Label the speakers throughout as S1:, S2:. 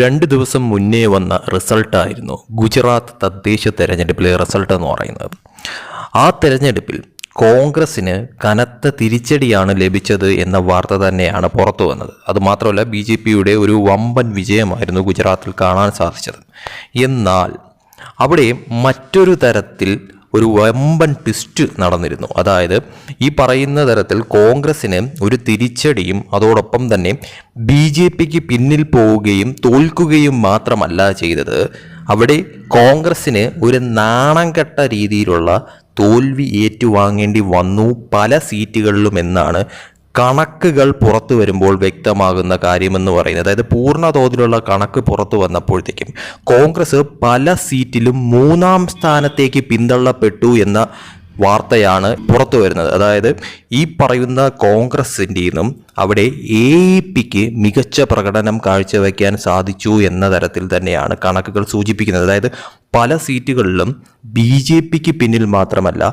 S1: രണ്ട് ദിവസം മുന്നേ വന്ന റിസൾട്ടായിരുന്നു ഗുജറാത്ത് തദ്ദേശ തെരഞ്ഞെടുപ്പിലെ റിസൾട്ട് എന്ന് പറയുന്നത് ആ തെരഞ്ഞെടുപ്പിൽ കോൺഗ്രസ്സിന് കനത്ത തിരിച്ചടിയാണ് ലഭിച്ചത് എന്ന വാർത്ത തന്നെയാണ് പുറത്തു വന്നത് അതുമാത്രമല്ല ബി ജെ പിയുടെ ഒരു വമ്പൻ വിജയമായിരുന്നു ഗുജറാത്തിൽ കാണാൻ സാധിച്ചത് എന്നാൽ അവിടെ മറ്റൊരു തരത്തിൽ ഒരു വമ്പൻ ട്വിസ്റ്റ് നടന്നിരുന്നു അതായത് ഈ പറയുന്ന തരത്തിൽ കോൺഗ്രസ്സിന് ഒരു തിരിച്ചടിയും അതോടൊപ്പം തന്നെ ബി ജെ പിക്ക് പിന്നിൽ പോവുകയും തോൽക്കുകയും മാത്രമല്ല ചെയ്തത് അവിടെ കോൺഗ്രസ്സിന് ഒരു നാണം കെട്ട രീതിയിലുള്ള തോൽവി ഏറ്റുവാങ്ങേണ്ടി വന്നു പല സീറ്റുകളിലും എന്നാണ് കണക്കുകൾ പുറത്തു വരുമ്പോൾ വ്യക്തമാകുന്ന കാര്യമെന്ന് പറയുന്നത് അതായത് പൂർണ്ണ തോതിലുള്ള കണക്ക് പുറത്തു വന്നപ്പോഴത്തേക്കും കോൺഗ്രസ് പല സീറ്റിലും മൂന്നാം സ്ഥാനത്തേക്ക് പിന്തള്ളപ്പെട്ടു എന്ന വാർത്തയാണ് പുറത്തു വരുന്നത് അതായത് ഈ പറയുന്ന കോൺഗ്രസിൻ്റെ നിന്നും അവിടെ എ പിക്ക് മികച്ച പ്രകടനം കാഴ്ചവെക്കാൻ സാധിച്ചു എന്ന തരത്തിൽ തന്നെയാണ് കണക്കുകൾ സൂചിപ്പിക്കുന്നത് അതായത് പല സീറ്റുകളിലും ബി ജെ പിക്ക് പിന്നിൽ മാത്രമല്ല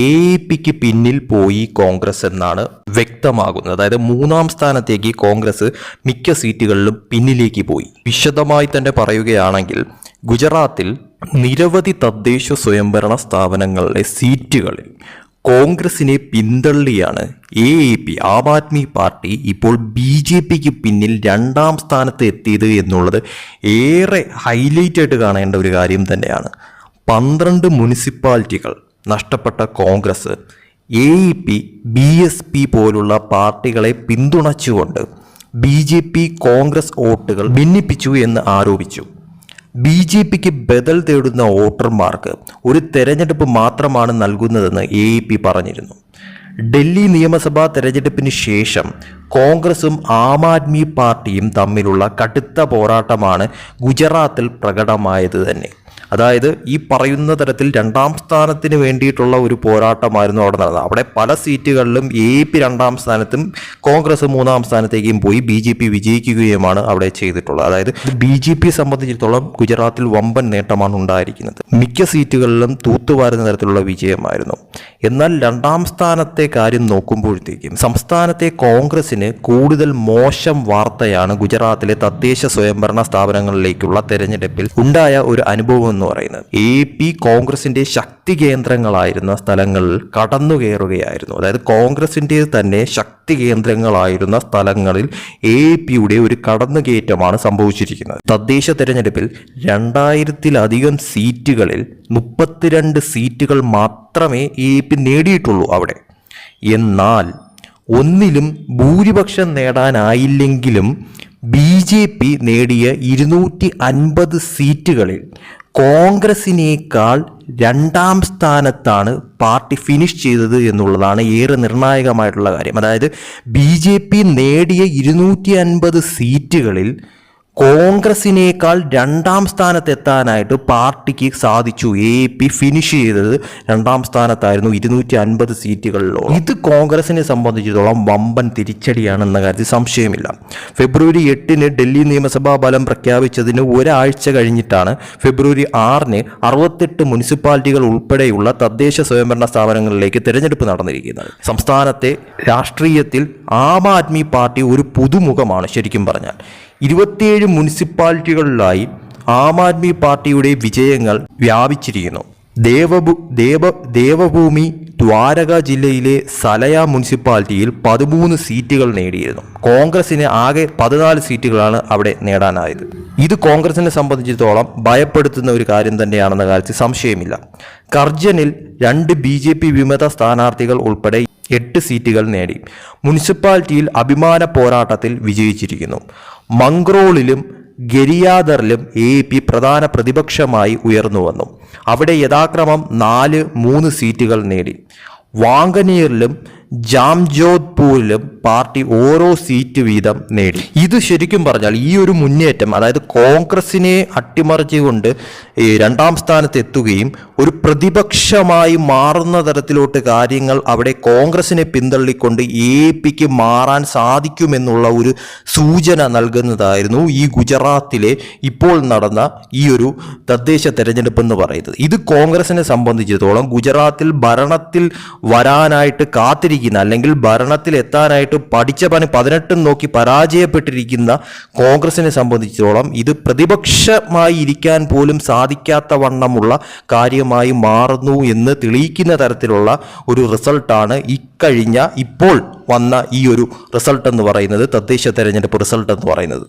S1: എ പിക്ക് പിന്നിൽ പോയി കോൺഗ്രസ് എന്നാണ് വ്യക്തമാകുന്നത് അതായത് മൂന്നാം സ്ഥാനത്തേക്ക് കോൺഗ്രസ് മിക്ക സീറ്റുകളിലും പിന്നിലേക്ക് പോയി വിശദമായി തന്നെ പറയുകയാണെങ്കിൽ ഗുജറാത്തിൽ നിരവധി തദ്ദേശ സ്വയംഭരണ സ്ഥാപനങ്ങളിലെ സീറ്റുകളിൽ കോൺഗ്രസിനെ പിന്തള്ളിയാണ് A A P Aam Aadmi party ഇപ്പോൾ ബി ജെ പിക്ക് പിന്നിൽ രണ്ടാം സ്ഥാനത്ത് എത്തിയത് എന്നുള്ളത് ഏറെ ഹൈലൈറ്റ് ആയിട്ട് കാണേണ്ട ഒരു കാര്യം തന്നെയാണ് പന്ത്രണ്ട് മുനിസിപ്പാലിറ്റികൾ നഷ്ടപ്പെട്ട Congress A E P B S P പോലുള്ള പാർട്ടികളെ പിന്തുണച്ചുകൊണ്ട് ബി ജെ പി കോൺഗ്രസ് വോട്ടുകൾ ഭിന്നിപ്പിച്ചു എന്ന് ആരോപിച്ചു ബി ജെ പിക്ക് ബദൽ തേടുന്ന വോട്ടർമാർക്ക് ഒരു തെരഞ്ഞെടുപ്പ് മാത്രമാണ് നൽകുന്നതെന്ന് എ പി പറഞ്ഞിരുന്നു ഡൽഹി നിയമസഭാ തെരഞ്ഞെടുപ്പിന് ശേഷം കോൺഗ്രസും ആം ആദ്മി പാർട്ടിയും തമ്മിലുള്ള കടുത്ത പോരാട്ടമാണ് ഗുജറാത്തിൽ പ്രകടമായത് തന്നെ അതായത് ഈ പറയുന്ന തരത്തിൽ രണ്ടാം സ്ഥാനത്തിന് വേണ്ടിയിട്ടുള്ള ഒരു പോരാട്ടമായിരുന്നു അവിടെ നടന്നത് അവിടെ പല സീറ്റുകളിലും എ പി രണ്ടാം സ്ഥാനത്തും കോൺഗ്രസ് മൂന്നാം സ്ഥാനത്തേക്കും പോയി ബി ജെ പി വിജയിക്കുകയുമാണ് അവിടെ ചെയ്തിട്ടുള്ളത് അതായത് ബി ജെ പി സംബന്ധിച്ചിടത്തോളം ഗുജറാത്തിൽ വമ്പൻ നേട്ടമാണ് ഉണ്ടായിരിക്കുന്നത് മിക്ക സീറ്റുകളിലും തൂത്തുവാരുന്ന തരത്തിലുള്ള വിജയമായിരുന്നു എന്നാൽ രണ്ടാം സ്ഥാനത്തെ കാര്യം നോക്കുമ്പോഴത്തേക്കും സംസ്ഥാനത്തെ കോൺഗ്രസിന് കൂടുതൽ മോശം വാർത്തയാണ് ഗുജറാത്തിലെ തദ്ദേശ സ്വയംഭരണ സ്ഥാപനങ്ങളിലേക്കുള്ള തെരഞ്ഞെടുപ്പിൽ ഉണ്ടായ ഒരു അനുഭവം എന്ന് പറയുന്നത് എ പി കോൺഗ്രസിന്റെ ശക്തി കേന്ദ്രങ്ങളായിരുന്ന സ്ഥലങ്ങൾ കടന്നു കയറുകയായിരുന്നു അതായത് കോൺഗ്രസിന്റെ തന്നെ ശക്തി കേന്ദ്രങ്ങളായിരുന്ന സ്ഥലങ്ങളിൽ എ പിയുടെ ഒരു കടന്നുകയറ്റമാണ് സംഭവിച്ചിരിക്കുന്നത് തദ്ദേശ തെരഞ്ഞെടുപ്പിൽ രണ്ടായിരത്തിലധികം സീറ്റുകളിൽ മുപ്പത്തിരണ്ട് സീറ്റുകൾ മാത്രമേ എ പി നേടിയിട്ടുള്ളൂ അവിടെ എന്നാൽ ഒന്നിലും ഭൂരിപക്ഷം നേടാനായില്ലെങ്കിലും ബി ജെ പി നേടിയ ഇരുന്നൂറ്റി അൻപത് സീറ്റുകളിൽ കോൺഗ്രസിനേക്കാൾ രണ്ടാം സ്ഥാനത്താണ് പാർട്ടി ഫിനിഷ് ചെയ്തത് എന്നുള്ളതാണ് ഏറെ നിർണായകമായിട്ടുള്ള കാര്യം അതായത് ബി നേടിയ ഇരുന്നൂറ്റി സീറ്റുകളിൽ കോൺഗ്രസിനേക്കാൾ രണ്ടാം സ്ഥാനത്തെത്താനായിട്ട് പാർട്ടിക്ക് സാധിച്ചു എ പി ഫിനിഷ് ചെയ്തത് രണ്ടാം സ്ഥാനത്തായിരുന്നു ഇരുന്നൂറ്റി അൻപത് സീറ്റുകളിലോ ഇത് കോൺഗ്രസിനെ സംബന്ധിച്ചിടത്തോളം വമ്പൻ തിരിച്ചടിയാണെന്ന കാര്യത്തിൽ സംശയമില്ല ഫെബ്രുവരി എട്ടിന് ഡൽഹി നിയമസഭാ ഫലം പ്രഖ്യാപിച്ചതിന് ഒരാഴ്ച കഴിഞ്ഞിട്ടാണ് ഫെബ്രുവരി ആറിന് അറുപത്തെട്ട് മുനിസിപ്പാലിറ്റികൾ ഉൾപ്പെടെയുള്ള തദ്ദേശ സ്വയംഭരണ സ്ഥാപനങ്ങളിലേക്ക് തിരഞ്ഞെടുപ്പ് നടന്നിരിക്കുന്നത് സംസ്ഥാനത്തെ രാഷ്ട്രീയത്തിൽ ആം ആദ്മി പാർട്ടി ഒരു പുതുമുഖമാണ് ശരിക്കും പറഞ്ഞാൽ ഇരുപത്തിയേഴ് മുനിസിപ്പാലിറ്റികളിലായി ആം ആദ്മി പാർട്ടിയുടെ വിജയങ്ങൾ വ്യാപിച്ചിരിക്കുന്നു ദേവഭൂ ദേവ ദേവഭൂമി ദ്വാരക ജില്ലയിലെ സലയ മുനിസിപ്പാലിറ്റിയിൽ പതിമൂന്ന് സീറ്റുകൾ നേടിയിരുന്നു കോൺഗ്രസിന് ആകെ പതിനാല് സീറ്റുകളാണ് അവിടെ നേടാനായത് ഇത് കോൺഗ്രസിനെ സംബന്ധിച്ചിടത്തോളം ഭയപ്പെടുത്തുന്ന ഒരു കാര്യം തന്നെയാണെന്ന കാര്യത്തിൽ സംശയമില്ല കർജനിൽ രണ്ട് ബി ജെ പി വിമത സ്ഥാനാർത്ഥികൾ ഉൾപ്പെടെ എട്ട് സീറ്റുകൾ നേടി മുനിസിപ്പാലിറ്റിയിൽ അഭിമാന പോരാട്ടത്തിൽ വിജയിച്ചിരിക്കുന്നു മംഗ്രോളിലും ഗരിയാദറിലും എ പി പ്രധാന പ്രതിപക്ഷമായി ഉയർന്നു വന്നു അവിടെ യഥാക്രമം നാല് മൂന്ന് സീറ്റുകൾ നേടി വാങ്കനീറിലും ജാംജോധ്പൂരിലും പാർട്ടി ഓരോ സീറ്റ് വീതം നേടി ഇത് ശരിക്കും പറഞ്ഞാൽ ഈ ഒരു മുന്നേറ്റം അതായത് കോൺഗ്രസിനെ അട്ടിമറിച്ചുകൊണ്ട് രണ്ടാം സ്ഥാനത്തെത്തുകയും ഒരു പ്രതിപക്ഷമായി മാറുന്ന തരത്തിലോട്ട് കാര്യങ്ങൾ അവിടെ കോൺഗ്രസിനെ പിന്തള്ളിക്കൊണ്ട് എ പിക്ക് മാറാൻ സാധിക്കുമെന്നുള്ള ഒരു സൂചന നൽകുന്നതായിരുന്നു ഈ ഗുജറാത്തിലെ ഇപ്പോൾ നടന്ന ഈ ഒരു തദ്ദേശ തെരഞ്ഞെടുപ്പ് എന്ന് പറയുന്നത് ഇത് കോൺഗ്രസിനെ സംബന്ധിച്ചിടത്തോളം ഗുജറാത്തിൽ ഭരണത്തിൽ വരാനായിട്ട് കാത്തിരിക്കുന്ന അല്ലെങ്കിൽ ഭരണത്തിൽ എത്താനായിട്ട് പഠിച്ച പണി പതിനെട്ടും നോക്കി പരാജയപ്പെട്ടിരിക്കുന്ന കോൺഗ്രസിനെ സംബന്ധിച്ചിടത്തോളം ഇത് പ്രതിപക്ഷമായി ഇരിക്കാൻ പോലും സാധിക്കും സാധിക്കാത്ത വണ്ണമുള്ള കാര്യമായി മാറുന്നു എന്ന് തെളിയിക്കുന്ന തരത്തിലുള്ള ഒരു റിസൾട്ടാണ് ഇക്കഴിഞ്ഞ ഇപ്പോൾ വന്ന ഈ ഒരു റിസൾട്ട് എന്ന് പറയുന്നത് തദ്ദേശ തെരഞ്ഞെടുപ്പ് റിസൾട്ട് എന്ന് പറയുന്നത്